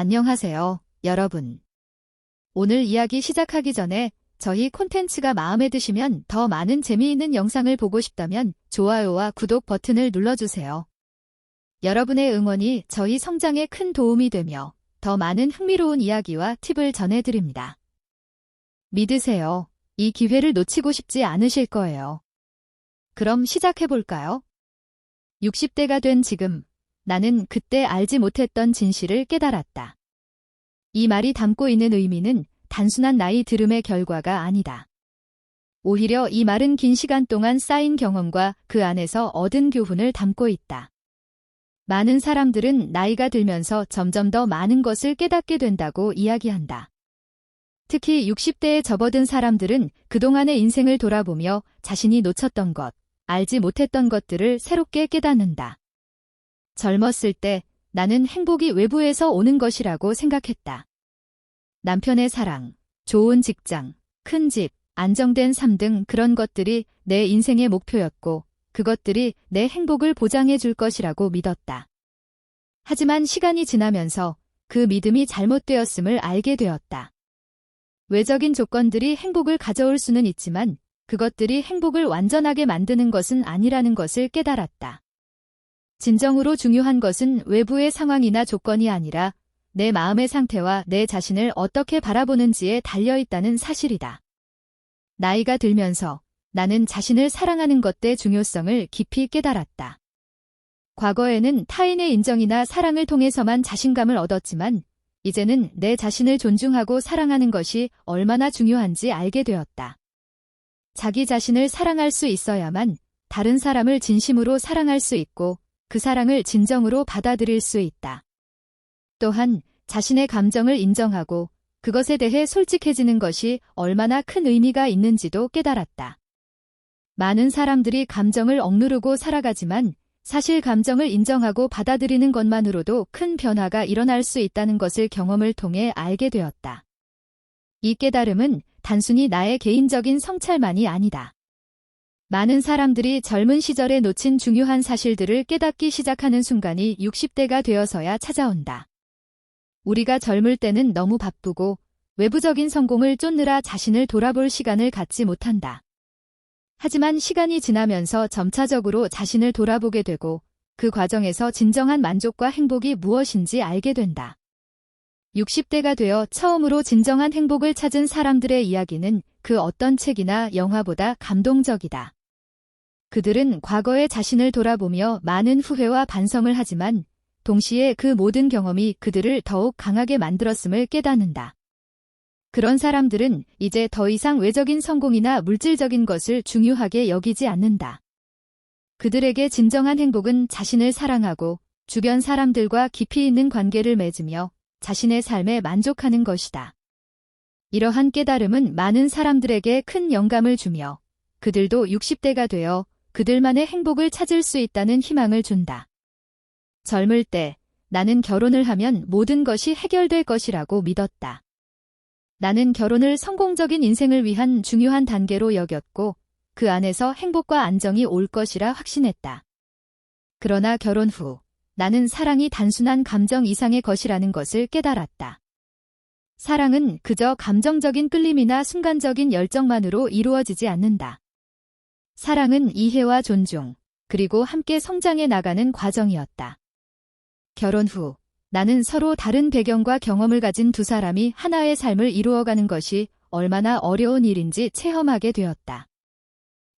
안녕하세요, 여러분. 오늘 이야기 시작하기 전에 저희 콘텐츠가 마음에 드시면 더 많은 재미있는 영상을 보고 싶다면 좋아요와 구독 버튼을 눌러주세요. 여러분의 응원이 저희 성장에 큰 도움이 되며 더 많은 흥미로운 이야기와 팁을 전해드립니다. 믿으세요. 이 기회를 놓치고 싶지 않으실 거예요. 그럼 시작해볼까요? 60대가 된 지금, 나는 그때 알지 못했던 진실을 깨달았다. 이 말이 담고 있는 의미는 단순한 나이 들음의 결과가 아니다. 오히려 이 말은 긴 시간 동안 쌓인 경험과 그 안에서 얻은 교훈을 담고 있다. 많은 사람들은 나이가 들면서 점점 더 많은 것을 깨닫게 된다고 이야기한다. 특히 60대에 접어든 사람들은 그동안의 인생을 돌아보며 자신이 놓쳤던 것, 알지 못했던 것들을 새롭게 깨닫는다. 젊었을 때 나는 행복이 외부에서 오는 것이라고 생각했다. 남편의 사랑, 좋은 직장, 큰 집, 안정된 삶 등 그런 것들이 내 인생의 목표였고 그것들이 내 행복을 보장해 줄 것이라고 믿었다. 하지만 시간이 지나면서 그 믿음이 잘못되었음을 알게 되었다. 외적인 조건들이 행복을 가져올 수는 있지만 그것들이 행복을 완전하게 만드는 것은 아니라는 것을 깨달았다. 진정으로 중요한 것은 외부의 상황이나 조건이 아니라 내 마음의 상태와 내 자신을 어떻게 바라보는지에 달려있다는 사실이다. 나이가 들면서 나는 자신을 사랑하는 것의 중요성을 깊이 깨달았다. 과거에는 타인의 인정이나 사랑을 통해서만 자신감을 얻었지만 이제는 내 자신을 존중하고 사랑하는 것이 얼마나 중요한지 알게 되었다. 자기 자신을 사랑할 수 있어야만 다른 사람을 진심으로 사랑할 수 있고 그 사랑을 진정으로 받아들일 수 있다. 또한 자신의 감정을 인정하고 그것에 대해 솔직해지는 것이 얼마나 큰 의미가 있는지도 깨달았다. 많은 사람들이 감정을 억누르고 살아가지만 사실 감정을 인정하고 받아들이는 것만으로도 큰 변화가 일어날 수 있다는 것을 경험을 통해 알게 되었다. 이 깨달음은 단순히 나의 개인적인 성찰만이 아니다. 많은 사람들이 젊은 시절에 놓친 중요한 사실들을 깨닫기 시작하는 순간이 60대가 되어서야 찾아온다. 우리가 젊을 때는 너무 바쁘고 외부적인 성공을 쫓느라 자신을 돌아볼 시간을 갖지 못한다. 하지만 시간이 지나면서 점차적으로 자신을 돌아보게 되고 그 과정에서 진정한 만족과 행복이 무엇인지 알게 된다. 60대가 되어 처음으로 진정한 행복을 찾은 사람들의 이야기는 그 어떤 책이나 영화보다 감동적이다. 그들은 과거의 자신을 돌아보며 많은 후회와 반성을 하지만 동시에 그 모든 경험이 그들을 더욱 강하게 만들었음을 깨닫는다. 그런 사람들은 이제 더 이상 외적인 성공이나 물질적인 것을 중요하게 여기지 않는다. 그들에게 진정한 행복은 자신을 사랑하고 주변 사람들과 깊이 있는 관계를 맺으며 자신의 삶에 만족하는 것이다. 이러한 깨달음은 많은 사람들에게 큰 영감을 주며 그들도 60대가 되어 그들만의 행복을 찾을 수 있다는 희망을 준다. 젊을 때 나는 결혼을 하면 모든 것이 해결될 것이라고 믿었다. 나는 결혼을 성공적인 인생을 위한 중요한 단계로 여겼고 그 안에서 행복과 안정이 올 것이라 확신했다. 그러나 결혼 후 나는 사랑이 단순한 감정 이상의 것이라는 것을 깨달았다. 사랑은 그저 감정적인 끌림이나 순간적인 열정만으로 이루어지지 않는다. 사랑은 이해와 존중, 그리고 함께 성장해 나가는 과정이었다. 결혼 후 나는 서로 다른 배경과 경험을 가진 두 사람이 하나의 삶을 이루어가는 것이 얼마나 어려운 일인지 체험하게 되었다.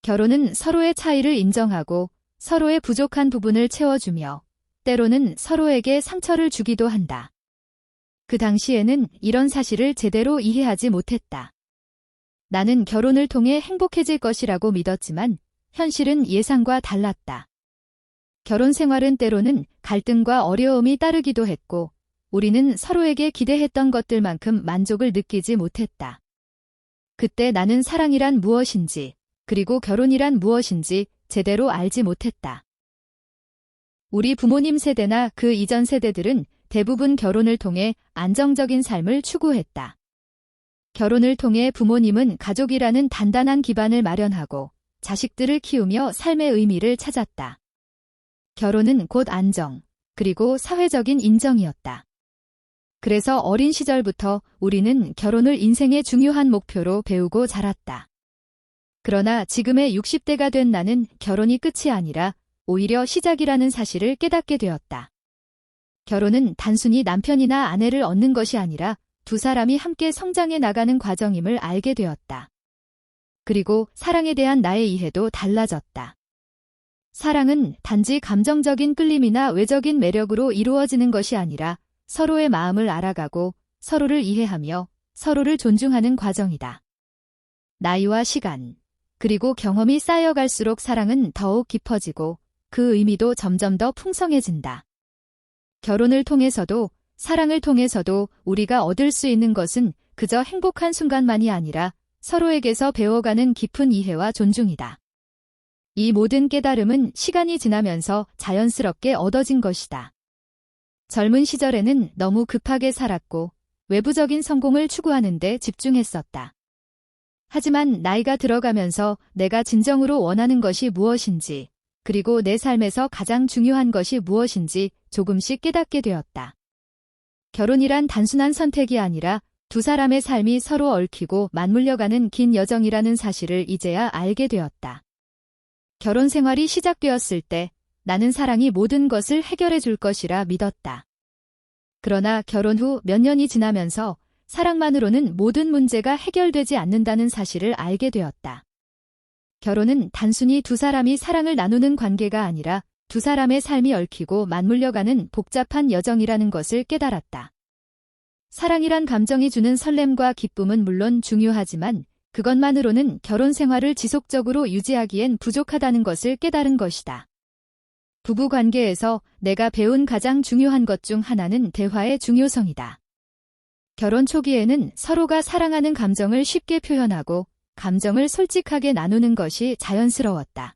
결혼은 서로의 차이를 인정하고 서로의 부족한 부분을 채워주며 때로는 서로에게 상처를 주기도 한다. 그 당시에는 이런 사실을 제대로 이해하지 못했다. 나는 결혼을 통해 행복해질 것이라고 믿었지만 현실은 예상과 달랐다. 결혼 생활은 때로는 갈등과 어려움이 따르기도 했고 우리는 서로에게 기대했던 것들만큼 만족을 느끼지 못했다. 그때 나는 사랑이란 무엇인지 그리고 결혼이란 무엇인지 제대로 알지 못했다. 우리 부모님 세대나 그 이전 세대들은 대부분 결혼을 통해 안정적인 삶을 추구했다. 결혼을 통해 부모님은 가족이라는 단단한 기반을 마련하고 자식들을 키우며 삶의 의미를 찾았다. 결혼은 곧 안정, 그리고 사회적인 인정이었다. 그래서 어린 시절부터 우리는 결혼을 인생의 중요한 목표로 배우고 자랐다. 그러나 지금의 60대가 된 나는 결혼이 끝이 아니라 오히려 시작이라는 사실을 깨닫게 되었다. 결혼은 단순히 남편이나 아내를 얻는 것이 아니라 두 사람이 함께 성장해 나가는 과정임을 알게 되었다. 그리고 사랑에 대한 나의 이해도 달라졌다. 사랑은 단지 감정적인 끌림이나 외적인 매력으로 이루어지는 것이 아니라 서로의 마음을 알아가고 서로를 이해하며 서로를 존중하는 과정이다. 나이와 시간, 그리고 경험이 쌓여갈수록 사랑은 더욱 깊어지고 그 의미도 점점 더 풍성해진다. 결혼을 통해서도 사랑을 통해서도 우리가 얻을 수 있는 것은 그저 행복한 순간만이 아니라 서로에게서 배워가는 깊은 이해와 존중이다. 이 모든 깨달음은 시간이 지나면서 자연스럽게 얻어진 것이다. 젊은 시절에는 너무 급하게 살았고 외부적인 성공을 추구하는데 집중했었다. 하지만 나이가 들어가면서 내가 진정으로 원하는 것이 무엇인지, 그리고 내 삶에서 가장 중요한 것이 무엇인지 조금씩 깨닫게 되었다. 결혼이란 단순한 선택이 아니라 두 사람의 삶이 서로 얽히고 맞물려가는 긴 여정이라는 사실을 이제야 알게 되었다. 결혼 생활이 시작되었을 때 나는 사랑이 모든 것을 해결해 줄 것이라 믿었다. 그러나 결혼 후 몇 년이 지나면서 사랑만으로는 모든 문제가 해결되지 않는다는 사실을 알게 되었다. 결혼은 단순히 두 사람이 사랑을 나누는 관계가 아니라 두 사람의 삶이 얽히고 맞물려가는 복잡한 여정이라는 것을 깨달았다. 사랑이란 감정이 주는 설렘과 기쁨은 물론 중요하지만 그것만으로는 결혼 생활을 지속적으로 유지하기엔 부족하다는 것을 깨달은 것이다. 부부 관계에서 내가 배운 가장 중요한 것 중 하나는 대화의 중요성이다. 결혼 초기에는 서로가 사랑하는 감정을 쉽게 표현하고 감정을 솔직하게 나누는 것이 자연스러웠다.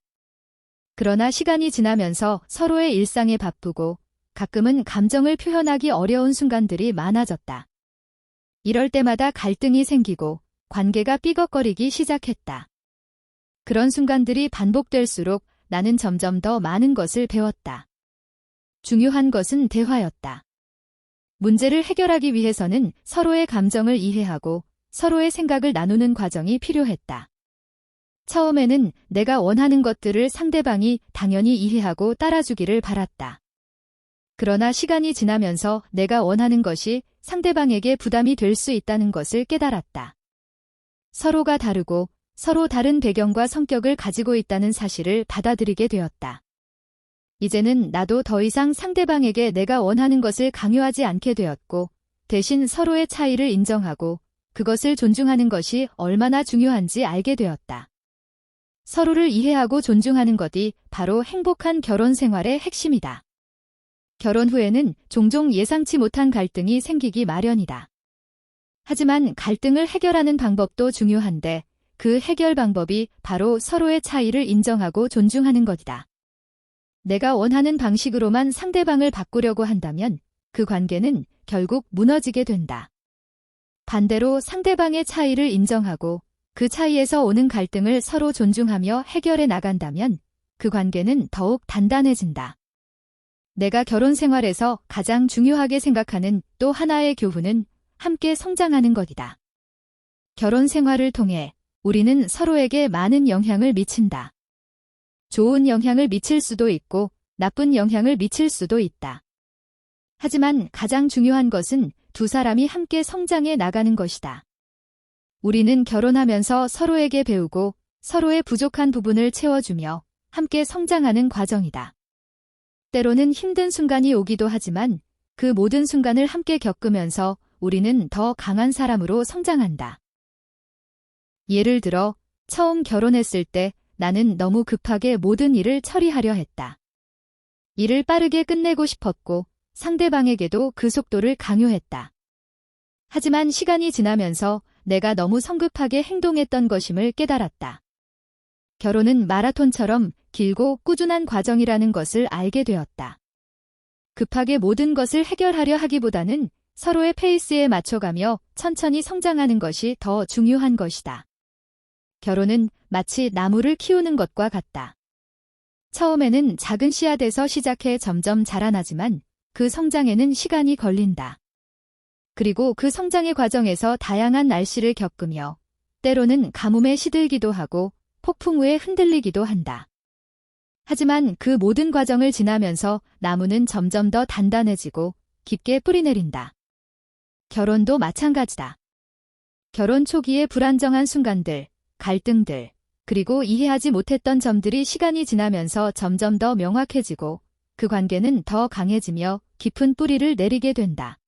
그러나 시간이 지나면서 서로의 일상에 바쁘고 가끔은 감정을 표현하기 어려운 순간들이 많아졌다. 이럴 때마다 갈등이 생기고 관계가 삐걱거리기 시작했다. 그런 순간들이 반복될수록 나는 점점 더 많은 것을 배웠다. 중요한 것은 대화였다. 문제를 해결하기 위해서는 서로의 감정을 이해하고 서로의 생각을 나누는 과정이 필요했다. 처음에는 내가 원하는 것들을 상대방이 당연히 이해하고 따라주기를 바랐다. 그러나 시간이 지나면서 내가 원하는 것이 상대방에게 부담이 될 수 있다는 것을 깨달았다. 서로가 다르고 서로 다른 배경과 성격을 가지고 있다는 사실을 받아들이게 되었다. 이제는 나도 더 이상 상대방에게 내가 원하는 것을 강요하지 않게 되었고, 대신 서로의 차이를 인정하고 그것을 존중하는 것이 얼마나 중요한지 알게 되었다. 서로를 이해하고 존중하는 것이 바로 행복한 결혼 생활의 핵심이다. 결혼 후에는 종종 예상치 못한 갈등이 생기기 마련이다. 하지만 갈등을 해결하는 방법도 중요한데 그 해결 방법이 바로 서로의 차이를 인정하고 존중하는 것이다. 내가 원하는 방식으로만 상대방을 바꾸려고 한다면 그 관계는 결국 무너지게 된다. 반대로 상대방의 차이를 인정하고 그 차이에서 오는 갈등을 서로 존중하며 해결해 나간다면 그 관계는 더욱 단단해진다. 내가 결혼 생활에서 가장 중요하게 생각하는 또 하나의 교훈은 함께 성장하는 것이다. 결혼 생활을 통해 우리는 서로에게 많은 영향을 미친다. 좋은 영향을 미칠 수도 있고 나쁜 영향을 미칠 수도 있다. 하지만 가장 중요한 것은 두 사람이 함께 성장해 나가는 것이다. 우리는 결혼하면서 서로에게 배우고 서로의 부족한 부분을 채워주며 함께 성장하는 과정이다. 때로는 힘든 순간이 오기도 하지만 그 모든 순간을 함께 겪으면서 우리는 더 강한 사람으로 성장한다. 예를 들어, 처음 결혼했을 때 나는 너무 급하게 모든 일을 처리하려 했다. 일을 빠르게 끝내고 싶었고 상대방에게도 그 속도를 강요했다. 하지만 시간이 지나면서 내가 너무 성급하게 행동했던 것임을 깨달았다. 결혼은 마라톤처럼 길고 꾸준한 과정이라는 것을 알게 되었다. 급하게 모든 것을 해결하려 하기보다는 서로의 페이스에 맞춰가며 천천히 성장하는 것이 더 중요한 것이다. 결혼은 마치 나무를 키우는 것과 같다. 처음에는 작은 씨앗에서 시작해 점점 자라나지만 그 성장에는 시간이 걸린다. 그리고 그 성장의 과정에서 다양한 날씨를 겪으며 때로는 가뭄에 시들기도 하고 폭풍 후에 흔들리기도 한다. 하지만 그 모든 과정을 지나면서 나무는 점점 더 단단해지고 깊게 뿌리내린다. 결혼도 마찬가지다. 결혼 초기의 불안정한 순간들, 갈등들, 그리고 이해하지 못했던 점들이 시간이 지나면서 점점 더 명확해지고 그 관계는 더 강해지며 깊은 뿌리를 내리게 된다.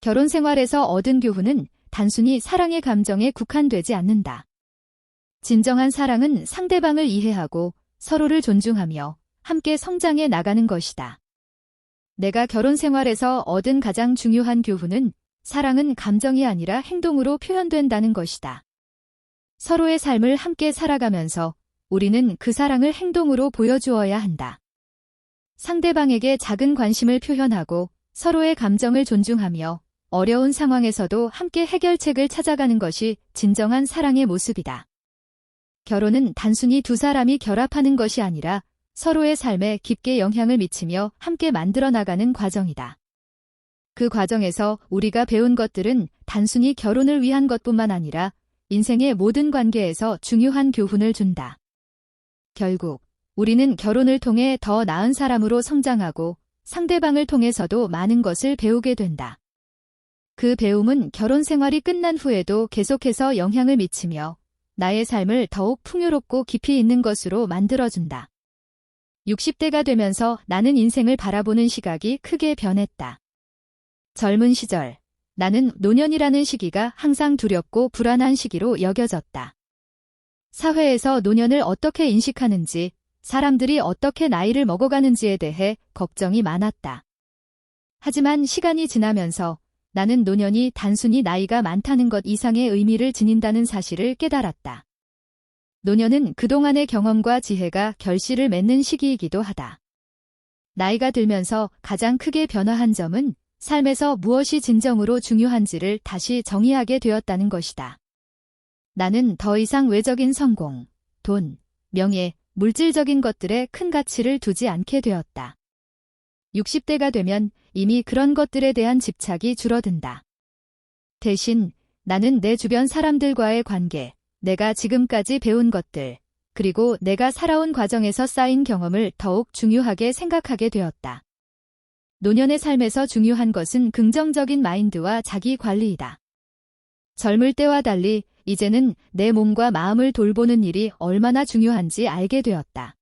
결혼 생활에서 얻은 교훈은 단순히 사랑의 감정에 국한되지 않는다. 진정한 사랑은 상대방을 이해하고 서로를 존중하며 함께 성장해 나가는 것이다. 내가 결혼 생활에서 얻은 가장 중요한 교훈은 사랑은 감정이 아니라 행동으로 표현된다는 것이다. 서로의 삶을 함께 살아가면서 우리는 그 사랑을 행동으로 보여주어야 한다. 상대방에게 작은 관심을 표현하고 서로의 감정을 존중하며 어려운 상황에서도 함께 해결책을 찾아가는 것이 진정한 사랑의 모습이다. 결혼은 단순히 두 사람이 결합하는 것이 아니라 서로의 삶에 깊게 영향을 미치며 함께 만들어 나가는 과정이다. 그 과정에서 우리가 배운 것들은 단순히 결혼을 위한 것뿐만 아니라 인생의 모든 관계에서 중요한 교훈을 준다. 결국 우리는 결혼을 통해 더 나은 사람으로 성장하고 상대방을 통해서도 많은 것을 배우게 된다. 그 배움은 결혼 생활이 끝난 후에도 계속해서 영향을 미치며 나의 삶을 더욱 풍요롭고 깊이 있는 것으로 만들어준다. 60대가 되면서 나는 인생을 바라보는 시각이 크게 변했다. 젊은 시절, 나는 노년이라는 시기가 항상 두렵고 불안한 시기로 여겨졌다. 사회에서 노년을 어떻게 인식하는지, 사람들이 어떻게 나이를 먹어가는지에 대해 걱정이 많았다. 하지만 시간이 지나면서 나는 노년이 단순히 나이가 많다는 것 이상의 의미를 지닌다는 사실을 깨달았다. 노년은 그동안의 경험과 지혜가 결실을 맺는 시기이기도 하다. 나이가 들면서 가장 크게 변화한 점은 삶에서 무엇이 진정으로 중요한지를 다시 정의하게 되었다는 것이다. 나는 더 이상 외적인 성공, 돈, 명예, 물질적인 것들에 큰 가치를 두지 않게 되었다. 60대가 되면 이미 그런 것들에 대한 집착이 줄어든다. 대신 나는 내 주변 사람들과의 관계, 내가 지금까지 배운 것들, 그리고 내가 살아온 과정에서 쌓인 경험을 더욱 중요하게 생각하게 되었다. 노년의 삶에서 중요한 것은 긍정적인 마인드와 자기 관리이다. 젊을 때와 달리 이제는 내 몸과 마음을 돌보는 일이 얼마나 중요한지 알게 되었다.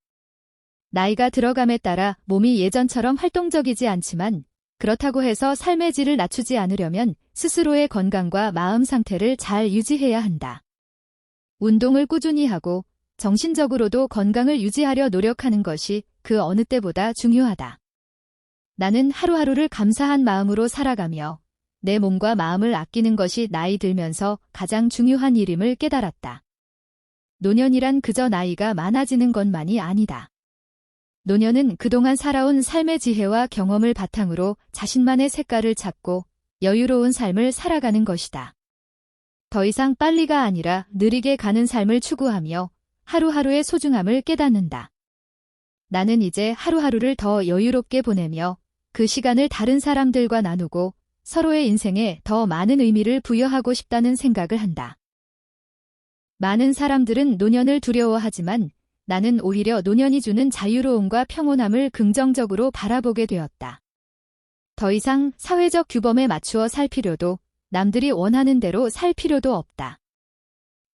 나이가 들어감에 따라 몸이 예전처럼 활동적이지 않지만 그렇다고 해서 삶의 질을 낮추지 않으려면 스스로의 건강과 마음 상태를 잘 유지해야 한다. 운동을 꾸준히 하고 정신적으로도 건강을 유지하려 노력하는 것이 그 어느 때보다 중요하다. 나는 하루하루를 감사한 마음으로 살아가며 내 몸과 마음을 아끼는 것이 나이 들면서 가장 중요한 일임을 깨달았다. 노년이란 그저 나이가 많아지는 것만이 아니다. 노년은 그동안 살아온 삶의 지혜와 경험을 바탕으로 자신만의 색깔을 찾고 여유로운 삶을 살아가는 것이다. 더 이상 빨리가 아니라 느리게 가는 삶을 추구하며 하루하루의 소중함을 깨닫는다. 나는 이제 하루하루를 더 여유롭게 보내며 그 시간을 다른 사람들과 나누고 서로의 인생에 더 많은 의미를 부여하고 싶다는 생각을 한다. 많은 사람들은 노년을 두려워하지만 나는 오히려 노년이 주는 자유로움과 평온함을 긍정적으로 바라보게 되었다. 더 이상 사회적 규범에 맞추어 살 필요도 남들이 원하는 대로 살 필요도 없다.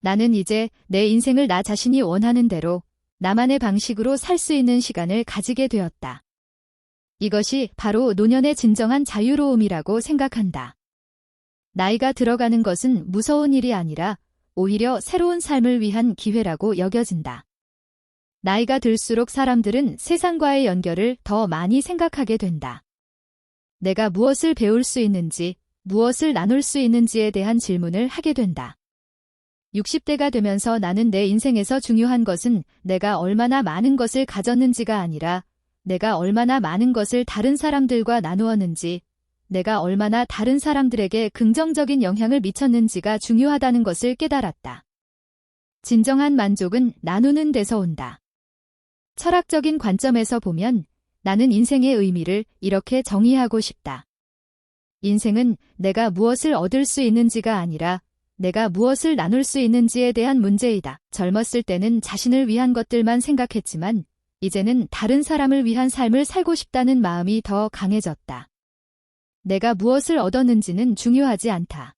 나는 이제 내 인생을 나 자신이 원하는 대로 나만의 방식으로 살 수 있는 시간을 가지게 되었다. 이것이 바로 노년의 진정한 자유로움이라고 생각한다. 나이가 들어가는 것은 무서운 일이 아니라 오히려 새로운 삶을 위한 기회라고 여겨진다. 나이가 들수록 사람들은 세상과의 연결을 더 많이 생각하게 된다. 내가 무엇을 배울 수 있는지, 무엇을 나눌 수 있는지에 대한 질문을 하게 된다. 60대가 되면서 나는 내 인생에서 중요한 것은 내가 얼마나 많은 것을 가졌는지가 아니라 내가 얼마나 많은 것을 다른 사람들과 나누었는지, 내가 얼마나 다른 사람들에게 긍정적인 영향을 미쳤는지가 중요하다는 것을 깨달았다. 진정한 만족은 나누는 데서 온다. 철학적인 관점에서 보면 나는 인생의 의미를 이렇게 정의하고 싶다. 인생은 내가 무엇을 얻을 수 있는지가 아니라 내가 무엇을 나눌 수 있는지에 대한 문제이다. 젊었을 때는 자신을 위한 것들만 생각했지만 이제는 다른 사람을 위한 삶을 살고 싶다는 마음이 더 강해졌다. 내가 무엇을 얻었는지는 중요하지 않다.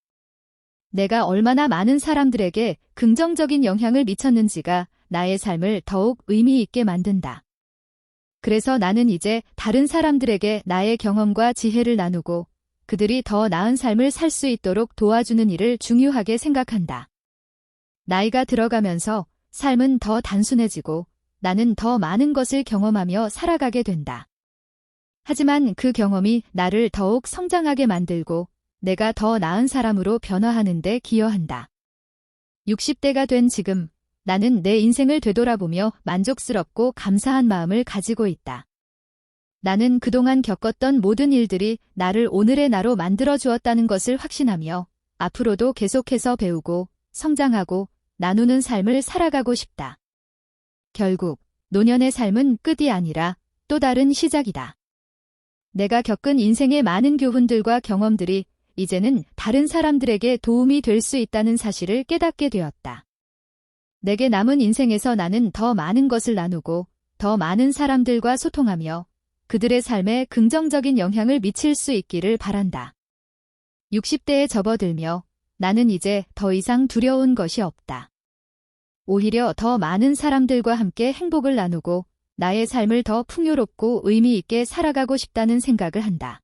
내가 얼마나 많은 사람들에게 긍정적인 영향을 미쳤는지가 나의 삶을 더욱 의미 있게 만든다. 그래서 나는 이제 다른 사람들에게 나의 경험과 지혜를 나누고 그들이 더 나은 삶을 살 수 있도록 도와주는 일을 중요하게 생각한다. 나이가 들어가면서 삶은 더 단순해지고 나는 더 많은 것을 경험하며 살아가게 된다. 하지만 그 경험이 나를 더욱 성장하게 만들고 내가 더 나은 사람으로 변화하는 데 기여한다. 60대가 된 지금 나는 내 인생을 되돌아보며 만족스럽고 감사한 마음을 가지고 있다. 나는 그동안 겪었던 모든 일들이 나를 오늘의 나로 만들어 주었다는 것을 확신하며 앞으로도 계속해서 배우고 성장하고 나누는 삶을 살아가고 싶다. 결국 노년의 삶은 끝이 아니라 또 다른 시작이다. 내가 겪은 인생의 많은 교훈들과 경험들이 이제는 다른 사람들에게 도움이 될 수 있다는 사실을 깨닫게 되었다. 내게 남은 인생에서 나는 더 많은 것을 나누고 더 많은 사람들과 소통하며 그들의 삶에 긍정적인 영향을 미칠 수 있기를 바란다. 60대에 접어들며 나는 이제 더 이상 두려운 것이 없다. 오히려 더 많은 사람들과 함께 행복을 나누고 나의 삶을 더 풍요롭고 의미 있게 살아가고 싶다는 생각을 한다.